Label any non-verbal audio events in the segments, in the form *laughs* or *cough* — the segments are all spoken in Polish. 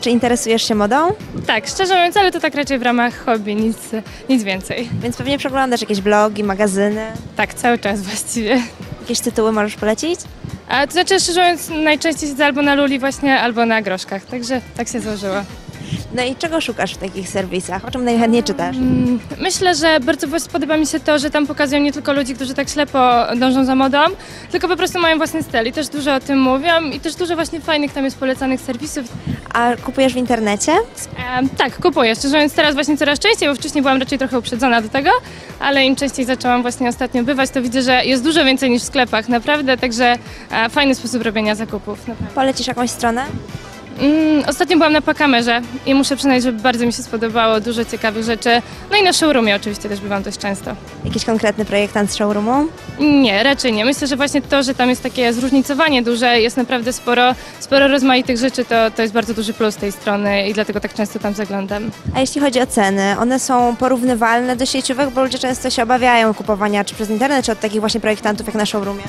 Czy interesujesz się modą? Tak, szczerze mówiąc, ale to tak raczej w ramach hobby, nic, nic więcej. Więc pewnie przeglądasz jakieś blogi, magazyny. Tak, cały czas właściwie. Jakieś tytuły możesz polecić? A to znaczy, szczerze mówiąc, najczęściej siedzę albo na luli właśnie, albo na groszkach, także tak się złożyło. No i czego szukasz w takich serwisach? O czym najchętniej czytasz? Mm, Myślę, że bardzo podoba mi się to, że tam pokazują nie tylko ludzi, którzy tak ślepo dążą za modą, tylko po prostu mają własny styl i też dużo o tym mówią i też dużo właśnie fajnych tam jest polecanych serwisów. A kupujesz w internecie? E, tak, kupuję. Szczerze mówiąc, teraz właśnie coraz częściej, bo wcześniej byłam raczej trochę uprzedzona do tego, ale im częściej zaczęłam właśnie ostatnio bywać, to widzę, że jest dużo więcej niż w sklepach, naprawdę, także e, fajny sposób robienia zakupów. Naprawdę. Polecisz jakąś stronę? Mm, ostatnio byłam na Pakamerze i muszę przyznać, że bardzo mi się spodobało, dużo ciekawych rzeczy. No i na showroomie oczywiście też bywam dość często. Jakiś konkretny projektant z showroomu? Nie, raczej nie. Myślę, że właśnie to, że tam jest takie zróżnicowanie duże, jest naprawdę sporo, sporo rozmaitych rzeczy, to, to jest bardzo duży plus tej strony i dlatego tak często tam zaglądam. A jeśli chodzi o ceny, one są porównywalne do sieciowych, bo ludzie często się obawiają kupowania czy przez internet, czy od takich właśnie projektantów jak na showroomie.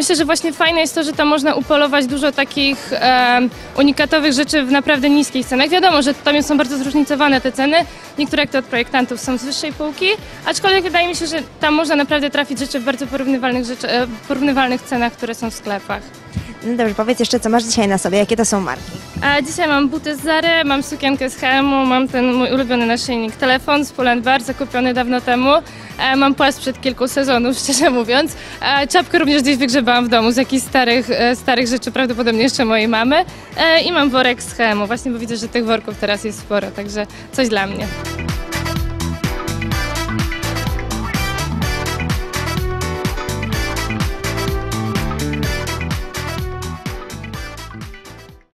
Myślę, że właśnie fajne jest to, że tam można upolować dużo takich e, unikatowych rzeczy w naprawdę niskich cenach. Wiadomo, że tam są bardzo zróżnicowane te ceny. Niektóre jak to od projektantów są z wyższej półki, aczkolwiek wydaje mi się, że tam można naprawdę trafić rzeczy w bardzo porównywalnych, rzeczy, e, porównywalnych cenach, które są w sklepach. No dobrze, powiedz jeszcze, co masz dzisiaj na sobie, jakie to są marki? A dzisiaj mam buty z Zary, mam sukienkę z H&M, mam ten mój ulubiony naszyjnik, telefon z Pull&Bear zakupiony dawno temu. E, mam płas sprzed kilku sezonów, *laughs* szczerze mówiąc. E, czapkę również gdzieś wygrzebałam w domu z jakichś starych, e, starych rzeczy, prawdopodobnie jeszcze mojej mamy. E, I mam worek z H&M, właśnie bo widzę, że tych worków teraz jest sporo, także coś dla mnie.